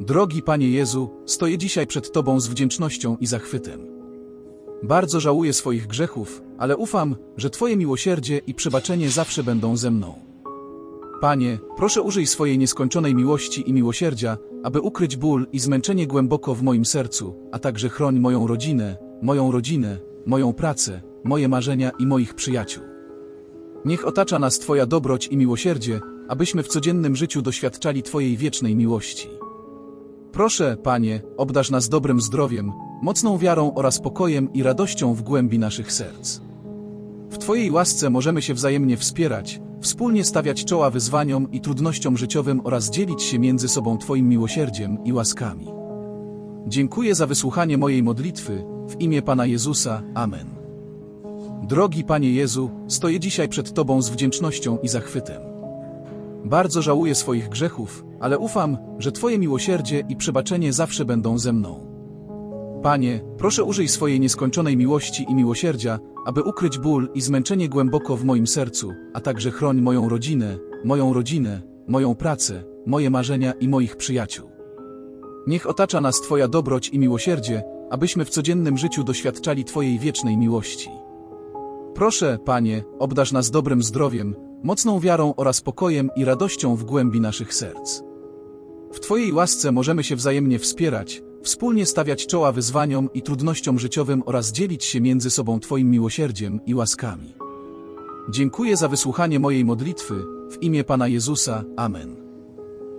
Drogi Panie Jezu, stoję dzisiaj przed Tobą z wdzięcznością i zachwytem. Bardzo żałuję swoich grzechów, ale ufam, że Twoje miłosierdzie i przebaczenie zawsze będą ze mną. Panie, proszę użyj swojej nieskończonej miłości i miłosierdzia, aby ukryć ból i zmęczenie głęboko w moim sercu, a także chroń moją rodzinę, moją rodzinę, moją pracę, moje marzenia i moich przyjaciół. Niech otacza nas Twoja dobroć i miłosierdzie, abyśmy w codziennym życiu doświadczali Twojej wiecznej miłości. Proszę, Panie, obdarz nas dobrym zdrowiem, mocną wiarą oraz pokojem i radością w głębi naszych serc. W Twojej łasce możemy się wzajemnie wspierać, wspólnie stawiać czoła wyzwaniom i trudnościom życiowym oraz dzielić się między sobą Twoim miłosierdziem i łaskami. Dziękuję za wysłuchanie mojej modlitwy, w imię Pana Jezusa, Amen. Drogi Panie Jezu, stoję dzisiaj przed Tobą z wdzięcznością i zachwytem. Bardzo żałuję swoich grzechów, ale ufam, że Twoje miłosierdzie i przebaczenie zawsze będą ze mną. Panie, proszę użyj swojej nieskończonej miłości i miłosierdzia, aby ukryć ból i zmęczenie głęboko w moim sercu, a także chroń moją rodzinę, moją rodzinę, moją pracę, moje marzenia i moich przyjaciół. Niech otacza nas Twoja dobroć i miłosierdzie, abyśmy w codziennym życiu doświadczali Twojej wiecznej miłości. Proszę, Panie, obdarz nas dobrym zdrowiem, mocną wiarą oraz pokojem i radością w głębi naszych serc. W Twojej łasce możemy się wzajemnie wspierać, wspólnie stawiać czoła wyzwaniom i trudnościom życiowym oraz dzielić się między sobą Twoim miłosierdziem i łaskami. Dziękuję za wysłuchanie mojej modlitwy, w imię Pana Jezusa, Amen.